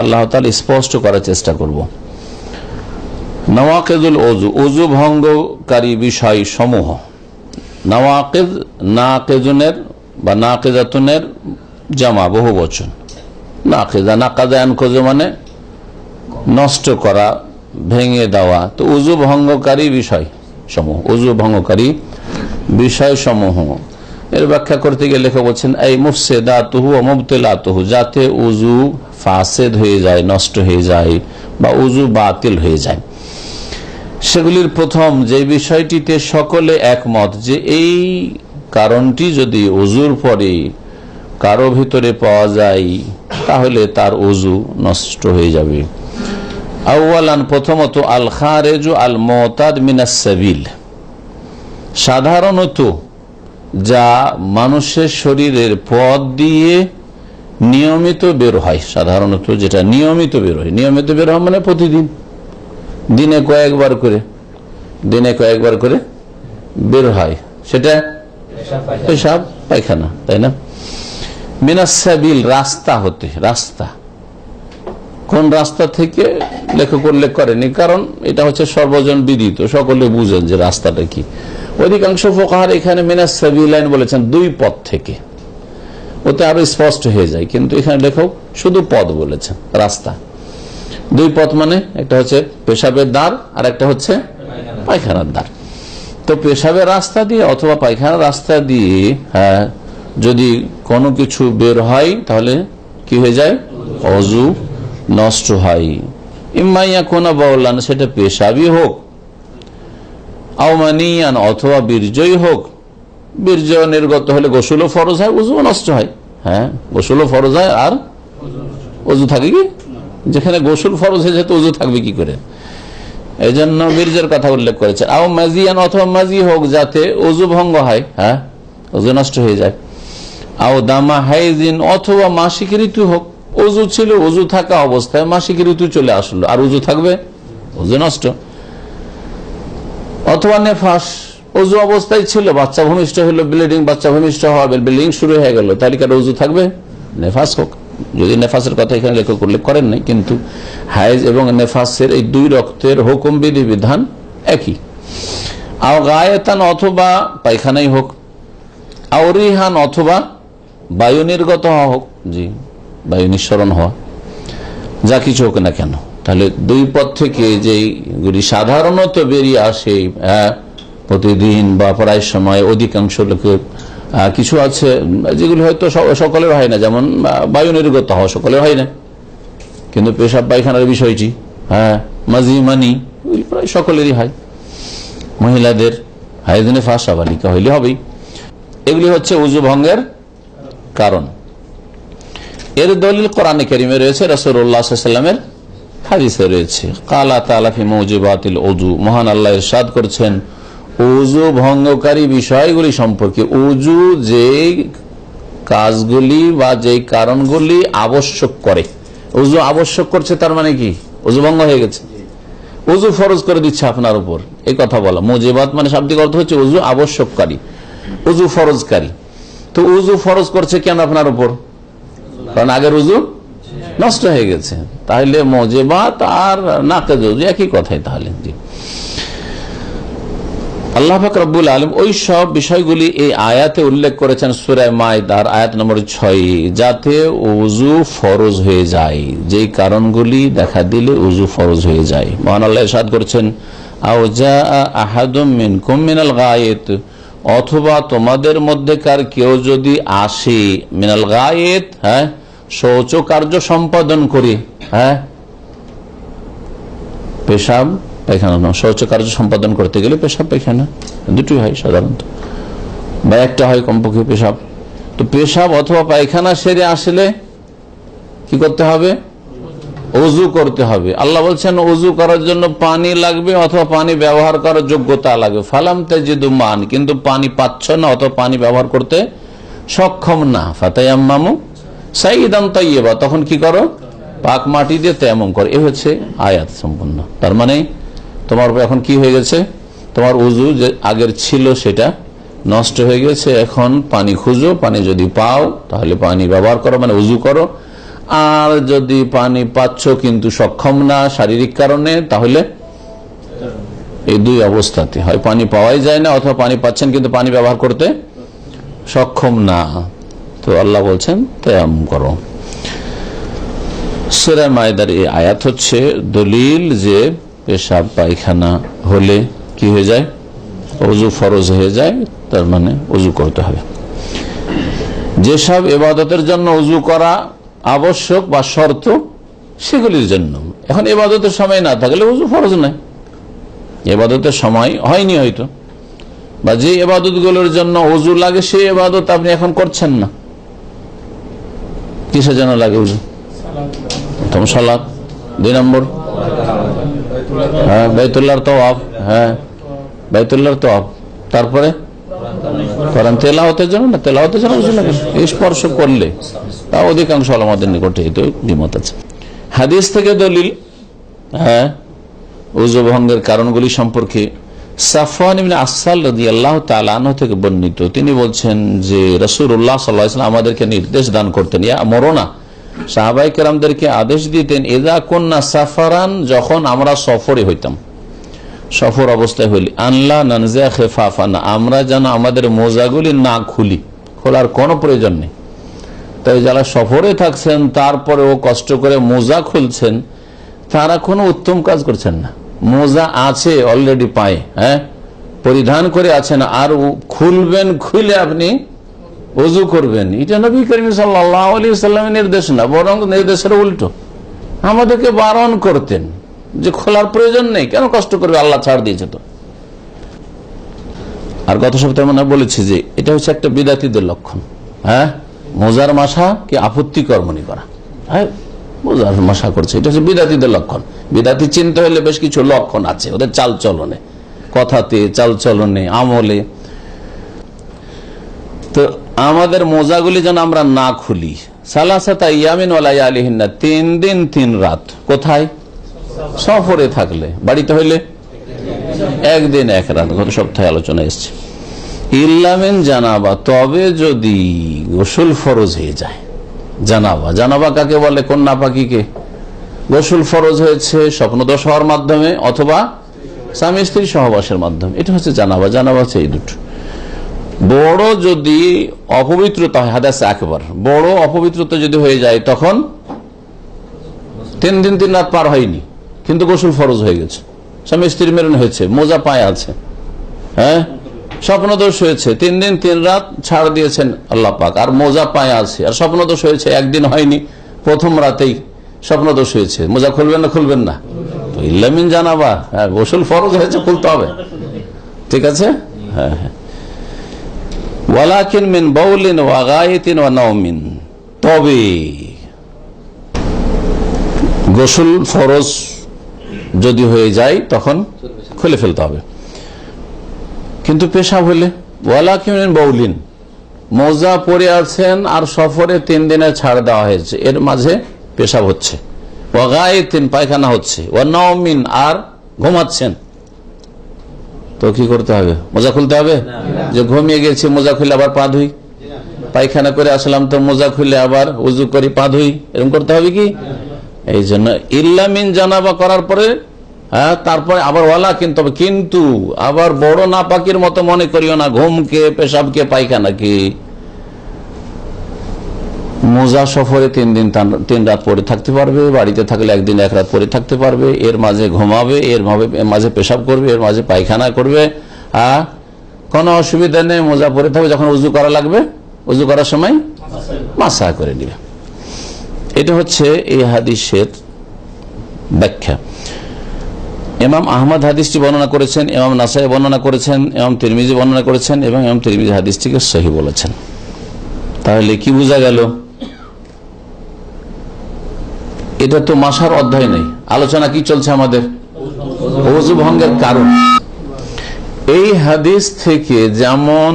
আল্লাহ তালা স্পষ্ট করার চেষ্টা করব। নওয়াকেদুল অজু অজু ভঙ্গকারী বিষয় সমূহ। নওয়াকেদ নাকেজনের বা নাকেজাতুনের জামা বহু বচন। নাকেজা নাকাজায়ন খোঁজে মানে নষ্ট করা, ভেঙে দেওয়া। তো উজু ভঙ্গকারী বিষয় সমূহ উজু ভঙ্গকারী বিষয় সমূহ। এর ব্যাখ্যা করতে গিয়ে লেখা বলছেন, এই মুফসেদা তুহু অমুবতেলা তুহু যাতে উজু ফাসেদ হয়ে যায়, নষ্ট হয়ে যায় বা উজু বাতিল হয়ে যায়। সেগুলির প্রথম যে বিষয়টিতে সকলে একমত যে এই কারণটি যদি উজুর পরে কারও ভিতরে পাওয়া যায়, তাহলে তার উজু নষ্ট হয়ে যাবে। আউ্লান প্রথমত, আল খারেজু আল মোতাদ মিনাসাবিল সাধারণত যা মানুষের শরীরের পথ দিয়ে নিয়মিত বের হয়, সাধারণত যেটা নিয়মিত বের হয়। নিয়মিত বের হয় মানে প্রতিদিন। দিনে কয়েকবার করে, দিনে কয়েকবার করে বের হয়। সেটা পেশাব, পায়খানা, তাই না? মিনাসাবিল রাস্তা হতে, রাস্তা। কোন রাস্তা থেকে লেখক উল্লেখ করেনি, কারণ এটা হচ্ছে সর্বজন বিদিত, সকলে বুঝেন যে রাস্তাটা কি। অধিকাংশ ফোকাহার এখানে মিনাস সাবিলাইন বলেছেন, দুই পথ থেকে। ওতে আরও স্পষ্ট হয়ে যায়। কিন্তু এখানে লেখক শুধু পথ বলেছেন রাস্তা। দুই পথ মানে একটা হচ্ছে পেশাবের দ্বার, আর একটা হচ্ছে পায়খানার দ্বার। তো পেশাবের রাস্তা দিয়ে অথবা পায়খানার রাস্তা দিয়ে হ্যাঁ যদি কোনো কিছু বের হয়, তাহলে কি হয়ে যায়? অজু নষ্ট হয়। ইমাইয়া কোনা বাউলান, সেটা পেশাবই হোক আওমানিয়ান অথবা বীর্যই হোক বীর্য নির্গত হলে গোসলও ফরজ হয়, উজুও নষ্ট হয়। হ্যাঁ গোসলও ফরজ হয় আর অজু থাকে কি? যেখানে গোসল ফরজ হয়েছে তো উজু থাকবে কি করে? এই জন্য বীর্যের কথা উল্লেখ করেছে আও মাজিয়ান অথবা মাজি হোক, যাতে অজু ভঙ্গ হয় হ্যাঁ অজু নষ্ট হয়ে যায়। আও দামা হাইজিন অথবা মাসিক ঋতু হোক অজু ছিল অজু থাকা অবস্থায় মাসিক ঋতু চলে আসলো। আর উজু থাকবে? অজু নষ্ট। অথবা নেফাস অজু অবস্থায় ছিল বাচ্চা ভূমিষ্ঠ হলো ব্লিডিং বাচ্চা ভূমিষ্ঠ হবে ব্লিডিং শুরু হয়ে গেল। তাহলে কার উজু থাকবে? নেফাস হোক। যদি নেফাসের কথা এখানে লেখক উল্লেখ করেন নাই কিন্তু হাইজ এবং নেফাসের এই দুই রক্তের হুকুম বিধি বিধান একই। আও গায়েতান অথবা পায়খানাই হোক আউরিহান অথবা বায়ু নির্গত হওয়া হোক জি বায়ু নিঃসরণ হওয়া যা কিছু হোক না কেন। তাহলে দুই পথ থেকে যেগুলি সাধারণত বেরিয়ে আসে আহ, প্রতিদিন বা প্রায় সময় অধিকাংশ লোকের কিছু আছে, যেগুলি হয়তো সকলের হয় না, যেমন বায়ু নির্গত হওয়া সকলের হয় না। কিন্তু পেশাব পায়খানার বিষয়টি হ্যাঁ মাঝি, মানি প্রায় সকলেরই হয়। মহিলাদের হাইদিনে ফাঁসা বালিকা হইলে হবেই। এগুলি হচ্ছে উজু ভঙ্গের কারণ। এর দলিল কোরআনে কেরিমে রয়েছে রসুল্লাহামের হাদিসে রয়েছে। কালা তালাফি মৌজিবাতিল অজু মহান আল্লাহ ইরশাদ করছেন উজু ভঙ্গকারী বিষয়গুলি সম্পর্কে উজু যে কাজগুলি বা যে কারণগুলি আবশ্যক করে। উজু আবশ্যক করছে তার মানে কি? উজু ভঙ্গ হয়ে গেছে। উজু ফরজ করে দিচ্ছে আপনার উপর, এই কথা বলা। মুজিবাত মানে শাব্দিক অর্থ হচ্ছে উজু আবশ্যককারী উজু ফরজকারী। তো উজু ফরজ করছে কেন আপনার উপর? কারণ আগের উজু নষ্ট হয়ে গেছে। তাহলে মজেবাত আর নাকেজ উজু একই কথাই তাহলে। জি। আল্লাহ পাক রব্বুল আলম ওই সব বিষয়গুলি এই আয়াতে উল্লেখ করেছেন সুরায় মায়দার আয়াত নম্বর ছয়, যাতে উজু ফরজ হয়ে যায়। যেই কারণগুলি দেখা দিলে উজু ফরজ হয়ে যায়। মহান আল্লাহ সাদ করছেন গায়েত অথবা তোমাদের মধ্যেকার কেউ যদি আসে মিনাল গায়েত হ্যাঁ শৌচ কার্য সম্পাদন করে হ্যাঁ পেশাব পায়খানা না শৌচ কার্য সম্পাদন করতে গেলে পেশাব পায়খানা দুটোই হয় সাধারণত। বা একটা হয় কমপক্ষে পেশাব। তো পেশাব অথবা পায়খানা সেরে আসলে কি করতে হবে? অজু করতে হবে। আল্লাহ বলছেন, অজু করার জন্য পানি লাগবে অথবা পানি ব্যবহার করার যোগ্যতা লাগবে ফালাম তেজিদু মান, কিন্তু পানি পাচ্ছ না অথবা পানি ব্যবহার করতে সক্ষম না। ফাতাইয়াম্মামু সাইদান তাইয়েবা তখন কি করো? পাক মাটি দিয়ে তেমন করো। এ হচ্ছে আয়াত সম্পূর্ণ তার মানে তোমার এখন কি হয়ে গেছে? তোমার উজু যে আগের ছিল সেটা নষ্ট হয়ে গেছে। এখন পানি খুঁজো, পানি যদি পাও তাহলে পানি ব্যবহার করো মানে উজু করো। আর যদি পানি পাচ্ছ কিন্তু সক্ষম না শারীরিক কারণে, তাহলে এই দুই অবস্থাতে হয়। পানি পাওয়াই যায় না, অথবা পানি পাচ্ছেন কিন্তু পানি ব্যবহার করতে সক্ষম না। তো আল্লাহ বলছেন, তেয়াম করো। সুরা মায়দার এই আয়াত হচ্ছে দলিল যে পেশাব, পায়খানা হলে কি হয়ে যায়? অজু ফরজ হয়ে যায়, তার মানে অজু করতে হবে। যেসব এবাদতের জন্য অজু করা আবশ্যক বা শর্ত, সেগুলির জন্য। এখন এবাদতের সময় না থাকলে অজু ফরজ নাই এবাদতের সময় হয়নি হয়তো। বা যে এবাদতগুলোর জন্য অজু লাগে, সেই এবাদত আপনি এখন করছেন না। কিসের জন্য লাগে অজু? প্রথম সালাদ দুই নম্বর। হ্যাঁ বাইতুল্লাহর তওয়াব হ্যাঁ। বাইতুল্লাহর তওয়াব। তারপরে? করেন তেলাওয়াতের জন্য না? তেলাওয়াতের জন্য স্পর্শ করলে। তা অধিকাংশ আমাদের নিকটে এই তো বিমত আছে। হাদিস থেকে দলিল হ্যাঁ উজু ভঙ্গের কারণগুলি সম্পর্কে সাফওয়ান ইবনে আসাল রদি আল্লাহ তালানো থেকে বর্ণিত। তিনি বলছেন যে রসুল্লাহ সাল্লাহ আমাদেরকে নির্দেশ দান করতেন, ইয়া মরোনা সাহাবাই কেরামদেরকে আদেশ দিতেন এদা কন্যা সাফারান যখন আমরা সফরে হইতাম। সফর অবস্থায় হইলি, আনলা নানজা খেফাফানা আমরা যেন আমাদের মোজাগুলি না খুলি, খোলার কোনো প্রয়োজন নেই। তাই যারা সফরে থাকছেন, তারপরেও কষ্ট করে মোজা খুলছেন, তারা কোনো উত্তম কাজ করছেন না। মোজা আছে অলরেডি পায়ে হ্যাঁ? পরিধান করে আছেন, আর খুলবেন, খুলে আপনি অজু করবেন। এটা নবী করিম সাল্লাহ সাল্লামের নির্দেশ না, বরং নির্দেশের উল্টো। আমাদেরকে বারণ করতেন যে খোলার প্রয়োজন নেই, কেন কষ্ট করবে? আল্লাহ ছাড় দিয়েছে তো। আর গত সপ্তাহে মনে বলেছি যে এটা হচ্ছে একটা বিদাতিদের লক্ষণ। হ্যাঁ? মোজার মাসা কি আপত্তিকর মনে করা? হ্যাঁ? মোজার মাসা করছে। এটা হচ্ছে বিদাতিদের লক্ষণ। বিদাতি চিন্তা হলে বেশ কিছু লক্ষণ আছে, ওদের চাল চলনে কথাতে চাল চলনে আমলে। তো আমাদের মোজাগুলি যেন আমরা না খুলি। আলিহিনা তিন দিন, তিন রাত। কোথায়? সফরে থাকলে। বাড়িতে হইলে? একদিন, এক রাত। গত সপ্তাহে আলোচনা এসছে। ইল্লামিন জানাবা, তবে যদি গোসল ফরজ হয়ে যায়। জানাবা। জানাবা কাকে বলে? কন্যা পাখিকে। গোসল ফরজ হয়েছে স্বপ্নদোষ হওয়ার মাধ্যমে অথবা স্বামী স্ত্রী সহবাসের মাধ্যমে। এটা হচ্ছে জানাবা। জানাবা হচ্ছে এই দুটো। বড় যদি অপবিত্রতা হয়, হাদাস একবার বড় অপবিত্রতা যদি হয়ে যায়, তখন তিন দিন তিন রাত পার হয়নি, কিন্তু গোসল ফরজ হয়ে গেছে। স্বামী স্ত্রী মেরন হয়েছে, মোজা পায়ে আছে হ্যাঁ? স্বপ্নদোষ হয়েছে, তিন দিন তিন রাত ছাড় দিয়েছেন আল্লাহ পাক, আর মোজা পায়ে আছে, আর স্বপ্নদোষ হয়েছে, একদিন হয়নি, প্রথম রাতেই স্বপ্নদোষ হয়েছে। মোজা খুলবেন না খুলবেন না। তো ইল্লামিন জানাবা হ্যাঁ গোসল ফরজ হয়েছে, খুলতে হবে। ঠিক আছে? হ্যাঁ হ্যাঁ। ওয়ালাকিন মিন বাউলিন ওয়া গায়েতিন ওয়া নাওমিন। তবে গোসল ফরজ যদি হয়ে যায়, তখন খুলে ফেলতে হবে। কিন্তু পেশাব হলে ওয়ালাকিন মিন বাউলিন। মোজা পরে আছেন আর সফরে তিন দিনের ছাড় দেওয়া হয়েছে। এর মাঝে পেশাব হচ্ছে। ওয়া পায়খানা হচ্ছে। ওয়া নাওমিন, আর ঘুমাচ্ছেন। তো কি করতে হবে? মোজা খুলতে হবে? যে ঘুমিয়ে গেছি মোজা খুলে আবার পা ধুই। পায়খানা করে আসলাম তো মোজা খুলে আবার উজু করি পা ধুই। এরকম করতে হবে কি? এই জন্য ইল্লামিন জানাবা করার পরে হ্যাঁ তারপরে আবার ওয়ালা কিন্তু হবে। কিন্তু আবার বড় না পাকির মতো মনে করিও না ঘুমকে পেশাবকে পায়খানাকে। মোজা সফরে তিন দিন তান- রাত পরে থাকতে পারবে, বাড়িতে থাকলে একদিন এক রাত পরে থাকতে পারবে, এর মাঝে ঘুমাবে, এর মাঝে পেশাব করবে, এর মাঝে পায়খানা করবে হ্যাঁ কোনো অসুবিধা নেই, মোজা পরে থাকবে, যখন উজু করা লাগবে, উজু করার সময় মাসা করে নিবে। এটা হচ্ছে এই হাদিসের ব্যাখ্যা। ইমাম আহমদ হাদিসটি বর্ণনা করেছেন, ইমাম নাসাই বর্ণনা করেছেন, ইমাম তিরমিজি বর্ণনা করেছেন এবং ইমাম তিরমিজি হাদিসটিকে সহি বলেছেন। তাহলে কি বোঝা গেল? এটা তো মাসার অধ্যায় নেই। আলোচনা কি চলছে আমাদের? অজু ভঙ্গের কারণ। এই হাদিস থেকে যেমন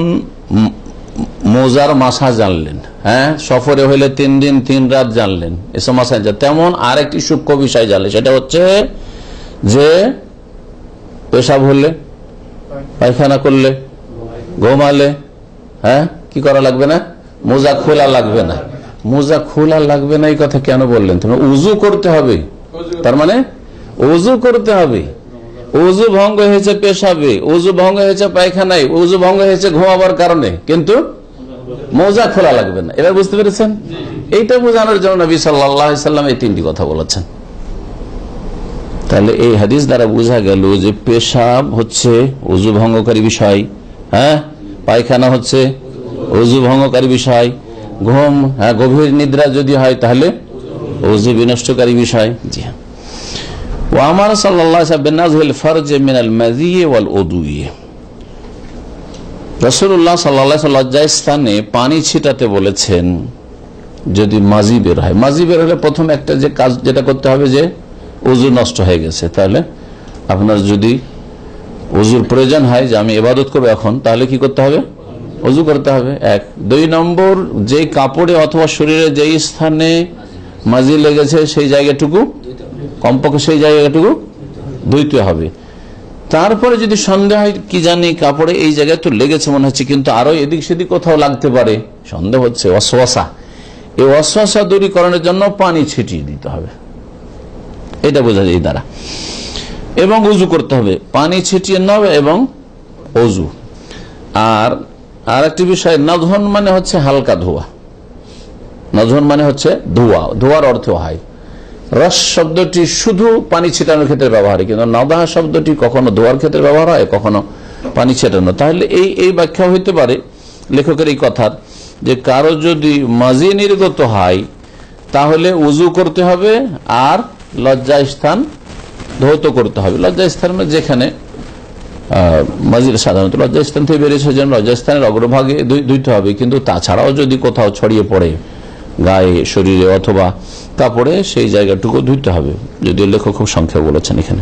মোজার মাসা জানলেন হ্যাঁ? সফরে হইলে তিন দিন, তিন রাত জানলেন, এসব মাসা তেমন আরেকটি সূক্ষ্ম বিষয় জানলেন, সেটা হচ্ছে যে পেশাব হলে, পায়খানা করলে, ঘুমালে হ্যাঁ? কি করা লাগবে না? মোজা খোলা লাগবে না। মোজা খোলা লাগবে না এই কথা কেন বললেন? তুমি উজু করতে হবে। তার মানে উজু করতে হবে। উজু ভঙ্গ হয়েছে পেশাবে, উজু ভঙ্গ হয়েছে পায়খানায়, উজু ভঙ্গ হয়েছে ঘুমাবার কারণে। কিন্তু মোজা খোলা লাগবে না। এবার বুঝতে পেরেছেন? এইটা বোঝানোর জন্য নবী সাল্লাম এই তিনটি কথা বলেছেন। তাহলে এই হাদিস দ্বারা বোঝা গেল যে পেশাব হচ্ছে উজু ভঙ্গকারী বিষয় হ্যাঁ? পায়খানা হচ্ছে উজু ভঙ্গকারী বিষয়। ঘুম হ্যাঁ গভীর নিদ্রা যদি হয় তাহলে উজু বিনষ্টকারী বিষয়। জি হ্যাঁ। ও আমার সাল্লাহ ফরজ মিনাল মাজিয়ে ওয়াল ওদুয়ে রসুল্লাহ সাল্লাহ লজ্জায় স্থানে পানি ছিটাতে বলেছেন, যদি মাজি বের হয়। মাজি বের হলে প্রথম একটা যে কাজ যেটা করতে হবে যে উজু নষ্ট হয়ে গেছে। তাহলে আপনার যদি উজুর প্রয়োজন হয় যে আমি এবাদত করব এখন, তাহলে কি করতে হবে? উজু করতে হবে, এক। দুই নম্বর, যে কাপড়ে অথবা শরীরে যেই স্থানে মাজি লেগেছে সেই জায়গাটুকু, কমপক্ষে সেই জায়গাটুকু ধুইতে হবে। তারপরে যদি সন্দেহ হয়, কি জানি কাপড়ে এই জায়গায় তো লেগেছে মনে হচ্ছে, কিন্তু আরও এদিক সেদিক কোথাও লাগতে পারে। সন্দেহ হচ্ছে অশ্বাসা এই অশ্বাসা দূরীকরণের জন্য পানি ছিটিয়ে দিতে হবে। এটা বোঝা যায় দ্বারা। এবং উজু করতে হবে। পানি ছিটিয়ে নেবে এবং অজু আর আর একটি বিষয়, নধন মানে হচ্ছে হালকা ধোয়া। নধন মানে হচ্ছে ধোয়া, ধোয়ার অর্থ হয় রস শব্দটি শুধু পানি ছিটানোর ক্ষেত্রে ব্যবহার হয় কিন্তু নদাহা শব্দটি কখনো ধোয়ার ক্ষেত্রে ব্যবহার হয়, কখনো পানি ছিটানো। তাহলে এই এই ব্যাখ্যা হইতে পারে লেখকের এই কথার যে কারও যদি মাজি নির্গত হয় তাহলে উজু করতে হবে আর লজ্জা স্থান ধৌত করতে হবে। লজ্জা স্থান মানে যেখানে মাজির সাধারণত লজ্জাস্থান থেকে বেরিয়েছে যেন লজ্জাস্থানের অগ্রভাগে ধুইতে হবে। কিন্তু তাছাড়াও যদি কোথাও ছড়িয়ে পড়ে গায়ে, শরীরে অথবা কাপড়ে সেই জায়গাটুকু ধুইতে হবে। যদিও লেখক খুব সংখ্যা বলেছেন এখানে।